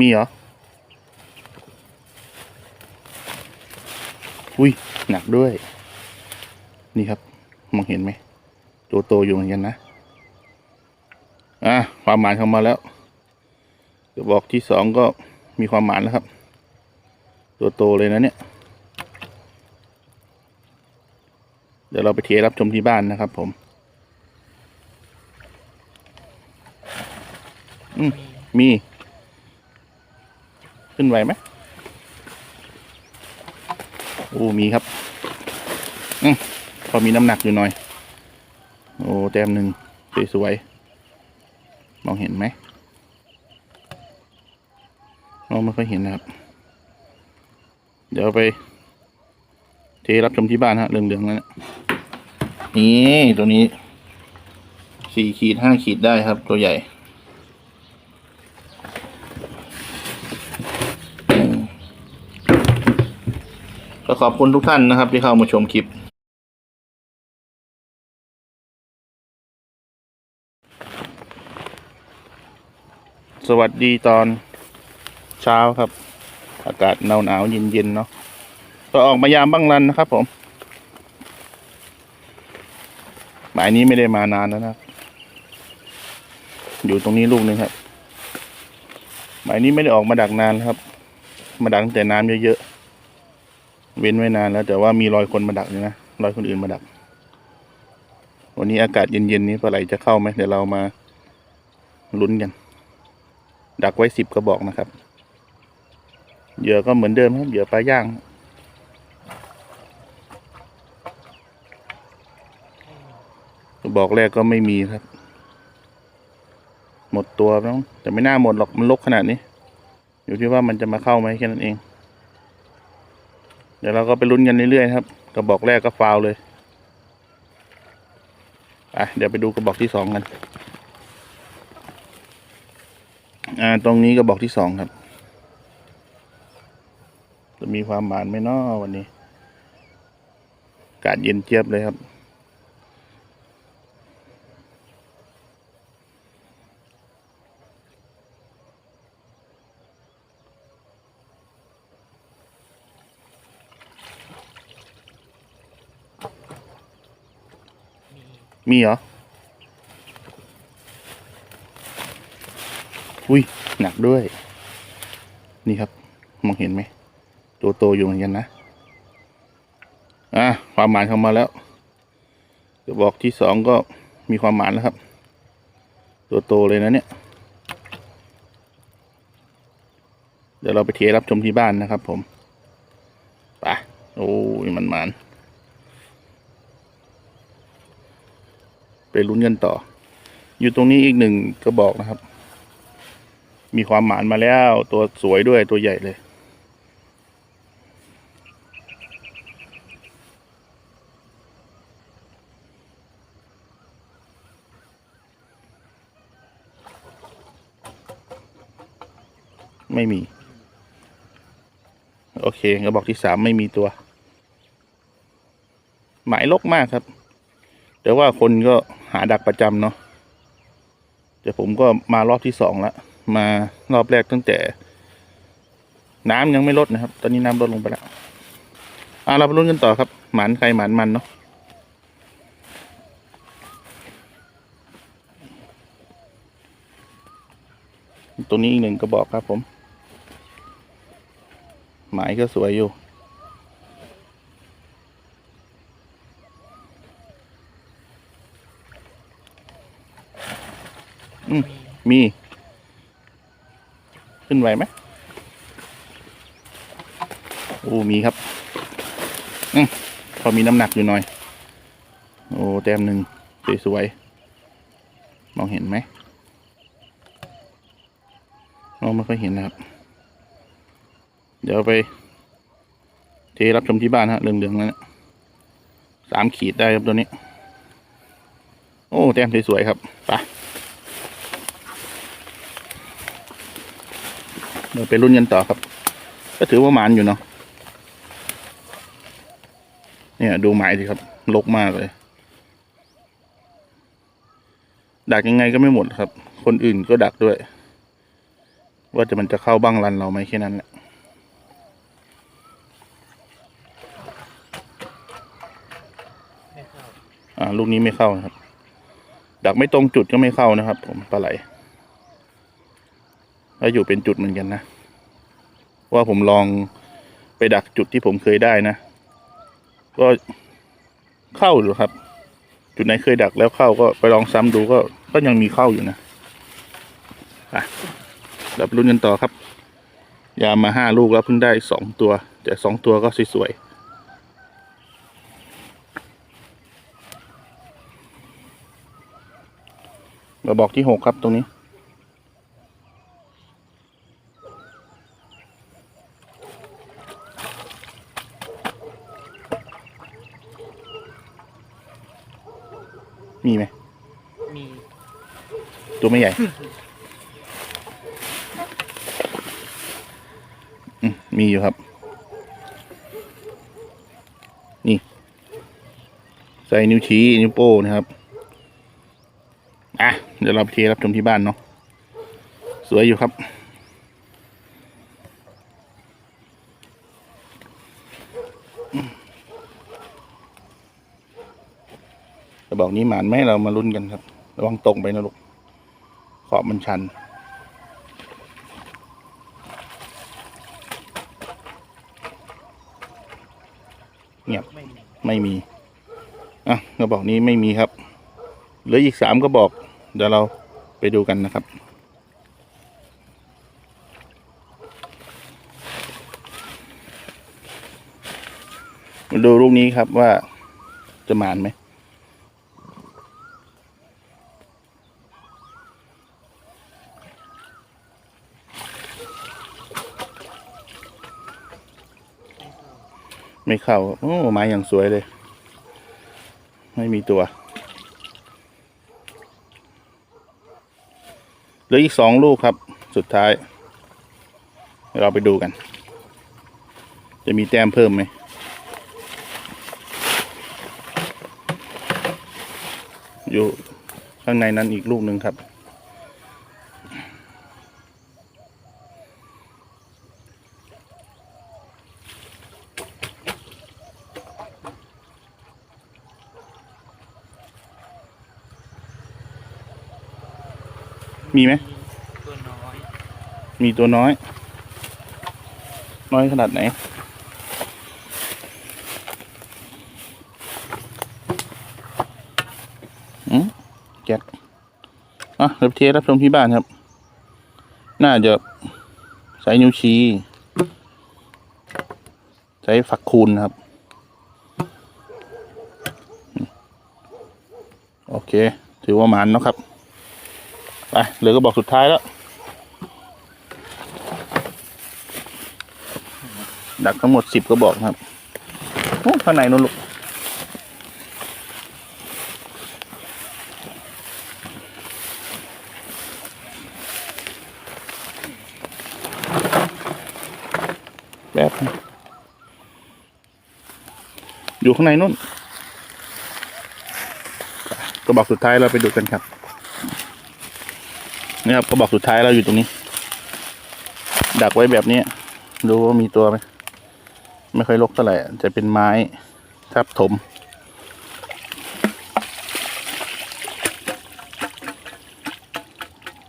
มีเหรอ อุ้ย หนักด้วย นี่ครับ มองเห็นไหม ตัวโตอยู่เหมือนกันนะ อะ ความหมานเข้ามาแล้วกระบอกที่สองก็มีความหมานแล้วครับ ตัวโตเลยนะเนี่ย เดี๋ยวเราไปเทรับชมที่บ้านนะครับผม อืมมี ขึ้นไหวไหมโอ้มีครับอืมพอมีน้ำหนักอยู่หน่อย โอ้แต้มหนึ่งสวยๆมองเห็นไหมมองไม่ค่อยเห็นนะครับ เดี๋ยวไป เทรับชมที่บ้านฮะเหลืองๆนั่นน่ะนี่ตัวนี้สี่ขีดห้าขีดได้ครับ ตัวใหญ่ อบคุณทุกท่านนะครับที่เข้ามาชมคลิป สวัสดีตอนเช้าครับ อากาศหนาวหนาวเย็นเย็นๆเนาะก็ออกมายามบ้างรันนะครับผม หมายนี้ไม่ได้มานานแล้วนะ อยู่ตรงนี้ลูกนึงครับ หมายนี้ไม่ได้ออกมาดักนานครับ มาดักตั้งแต่น้ำเยอะๆ เว้นไว้นานแล้ว แต่ว่ามีรอยคนมาดักอยู่นะรอยคนอื่นมาดัก วันนี้อากาศเย็นๆนี้ปลาไหลจะเข้าไหมเดี๋ยวเรามาลุ้นกัน ดักไว้สิบกระบอกนะครับเหยื่อก็เหมือนเดิมครับเหยื่อปลาย่างกระบอกแรกก็ไม่มีครับ หมดตัวแล้วแต่ไม่น่าหมดหรอกมันลกขนาดนี้ อยู่ที่ว่ามันจะมาเข้าไหมแค่นั้นเอง ดี๋ยวเราก็ไปลุ้นกันเรื่อยๆครับ กระบอกแรกก็ฟาวเลยไปเดี๋ยวไปดูกระบอกที่สองกัน อ่า ตรงนี้กระบอกที่สองครับ จะมีความหมานไหมเนาะวันนี้อากาศเย็นเจี๊ยบเลยครับ มีเหรอ อุ้ย หนักด้วย นี่ครับ มองเห็นไหม ตัวโตอยู่เหมือนกันนะ อะ ความหมานเข้ามาแล้วกระบอกที่สองก็มีความหมานแล้วครับ ตัวโตเลยนะเนี่ย เดี๋ยวเราไปเทรับชมที่บ้านนะครับผม ไป โอ้ยมันหมาน ไปลุ้นกันต่อ อยู่ตรงนี้อีกหนึ่งกระบอกนะครับ มีความหมานมาแล้วตัวสวยด้วยตัวใหญ่เลยไม่มี โอเคกระบอกที่สามไม่มีตัว หมายลกมากครับ แต่ว่าคนก็หาดักประจำเนาะแต่ผมก็มารอบที่สองแล้วมารอบแรกตั้งแต่ น้ำยังไม่ลดนะครับ ตอนนี้น้ำลดลงไปแล้วอะเราไปลุ้นกันต่อครับ หมันใครหมันมันเนาะตรงนี้อีกหนึ่งกระบอกครับผม หมายก็สวยอยู่ อืมมี ขึ้นไหวไหมโอ้มีครับอืมพอมีน้ำหนักอยู่หน่อย โอ้แต้มหนึ่งสวยๆมองเห็นไหมมองไม่ค่อยเห็นนะครับ เดี๋ยวไป เทรับชมที่บ้านฮะเหลืองๆนั่นน่ะสามขีดได้ครับตัวนี้ โอ้ แต้มสวยๆครับ ไป เดี๋ยวไปรุ่นกันต่อครับ ก็ถือว่าหมานอยู่เนาะเนี่ยดูหมายสิครับลกมากเลยดักยังไงก็ไม่หมดครับ คนอื่นก็ดักด้วย ว่าจะมันจะเข้าบ้างรันเราไหมแค่นั้นแหละอ่าลูกนี้ไม่เข้านะครับ ดักไม่ตรงจุดก็ไม่เข้านะครับ ผมปลาไหล แล้วอยู่เป็นจุดเหมือนกันนะ ว่าผมลองไปดักจุดที่ผมเคยได้นะ ก็เข้าอยู่ครับ จุดไหนเคยดักแล้วเข้าก็ไปลองซ้ำดูก็ก็ยังมีเข้าอยู่นะอะเดี๋ยวไปลุ้นกันต่อครับ ยามาห้าลูกแล้วเพิ่งได้สองตัว แต่สองตัวก็สวยๆมาบอกที่หกครับตรงนี้ มีไหม มี ตัวไม่ใหญ่มีอยู่ครับ นี่ ใส่นิ้วชี้ นิ้วโป้นะครับอะเดี๋ยวเราเทรับชมที่บ้านเนาะสวยอยู่ครับ กระบอกนี้หมานไหมเรามาลุ้นกันครับ ระวังตกไปนะลูก ขอบมันชัน เงียบไม่มี อะกระบอกนี้ไม่มีครับ เหลืออีกสามกระบอก เดี๋ยวเราไปดูกันนะครับมาดูรูปนี้ครับว่าจะหมานไหม ไม่เข้าโอ้ไม้อย่างสวยเลย ไม่มีตัวเหลืออีกสองลูกครับ สุดท้ายเดี๋ยวเราไปดูกัน จะมีแต้มเพิ่มไหมอยู่ข้างในนั้นอีกลูกหนึ่งครับ มีไหมตัวน้อย มีตัวน้อย น้อยขนาดไหน อืมแก๊กอะเดี๋ยวเทสรับชมที่บ้านครับ น่าจะใช้นิ้วชี้ ใช้ฝักคูณครับอืมโอเค ถือว่าหมันเนาะครับ ไปเหลือก็บอกสุดท้ายแล้ว ดักทั้งหมดสิบก็บอกครับโอ้ข้างในนู้นลูกแบบอยู่ข้างในนู้นก็บอกสุดท้ายเราไปดูกันครับ นี่ครับก็บอกสุดท้ายเราอยู่ตรงนี้ ดักไว้แบบนี้ดูว่ามีตัวไหมไม่ค่อยรกเท่าไหร่อะจะเป็นไม้ทับถม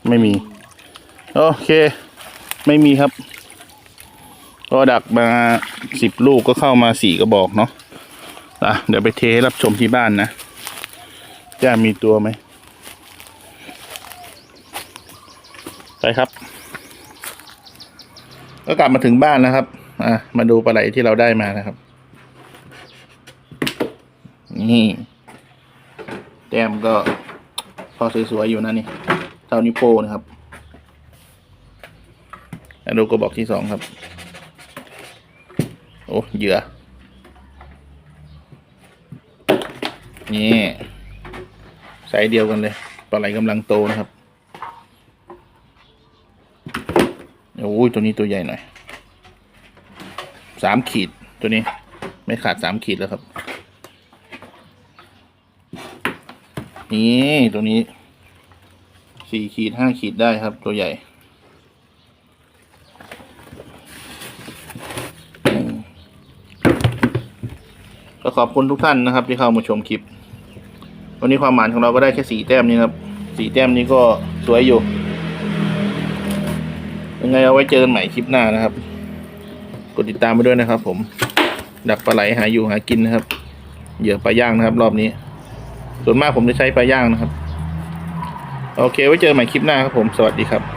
ไม่มี โอเค ไม่มีครับ ก็ดักมาสิบลูกก็เข้ามาสี่กระบอกเนาะอะเดี๋ยวไปเทรับชมที่บ้านนะจะมีตัวไหม ไปครับ ก็กลับมาถึงบ้านนะครับ อะ มาดูปลาไหลที่เราได้มานะครับ นี่แต้มก็พอสวยๆอยู่นะนี่เท่านิ้วโป้นะครับแล้วดูกระบอกที่สองครับ โอ้เหยื่อ นี่ไซส์เดียวกันเลยปลาไหลกำลังโตนะครับ โอ้ยตัวนี้ตัวใหญ่หน่อยสามขีดตัวนี้ ไม่ขาดสามขีดแล้วครับ นี่ตัวนี้สี่ขีดห้าขีดได้ครับ ตัวใหญ่ก็ขอบคุณทุกท่านนะครับ ที่เข้ามาชมคลิป วันนี้ความหมานของเราก็ได้แค่สี่แต้มนี้ครับสี่แต้มนี้ก็สวยอยู่ ยังไงเอาไว้เจอกันใหม่คลิปหน้านะครับ กดติดตามไปด้วยนะครับ ผม ดักปลาไหลหาอยู่หากินนะครับ เหยื่อปลาย่างนะครับ รอบนี้ ส่วนมากผมจะใช้ปลาย่างนะครับ โอเค ไว้เจอกันใหม่คลิปหน้าครับผม สวัสดีครับ